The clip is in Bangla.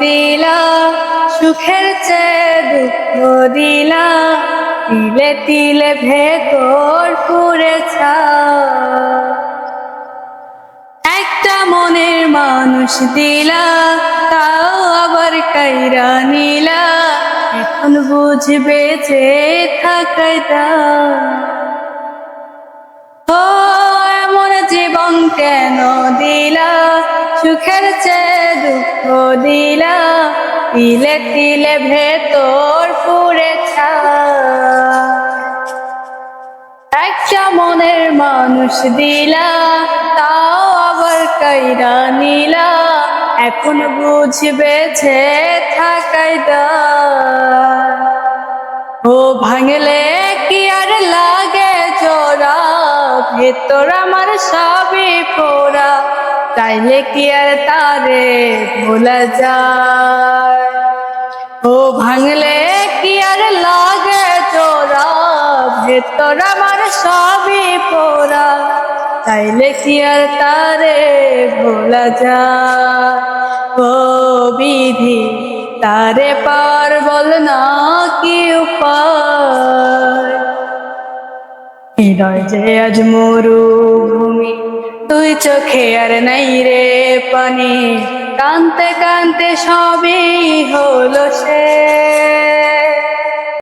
দিলা? সুখের চেয়ে দুঃখ দিলা? তিলে তিলে ভেতর পুড়েছা। একটা মনের মানুষ দিলা, তাও আবার কাইরা নিলা। এখন বুঝবে যে থাকাই ও, এমন জীবন কেন দিলা? সুখের চেয়ে দুঃখ দিলা, তিলে তিলে ভেতর পুড়েছা একটা মনের মানুষ দিলা, তাও আবার কাইরা নিলা, এখন বুঝবে যে থাকাই ও ভাঙলে কি আর লাগে জোড়া, ভেতর আমার সবই পোড়া চাইলে কি আর তারে ভোলা যায়? ও ভাঙলে কি আর লাগে জোড়া ভেতর আমার সবই পোড়া। চাইলে কি আর তারে ভোলা যায়? ও বিধি, তারে পার বল না কি উপায়? হৃদয় যে আজ মরুভূমি তুই চোখে আর নাই রে পানি। কানতে কানতে সবই সে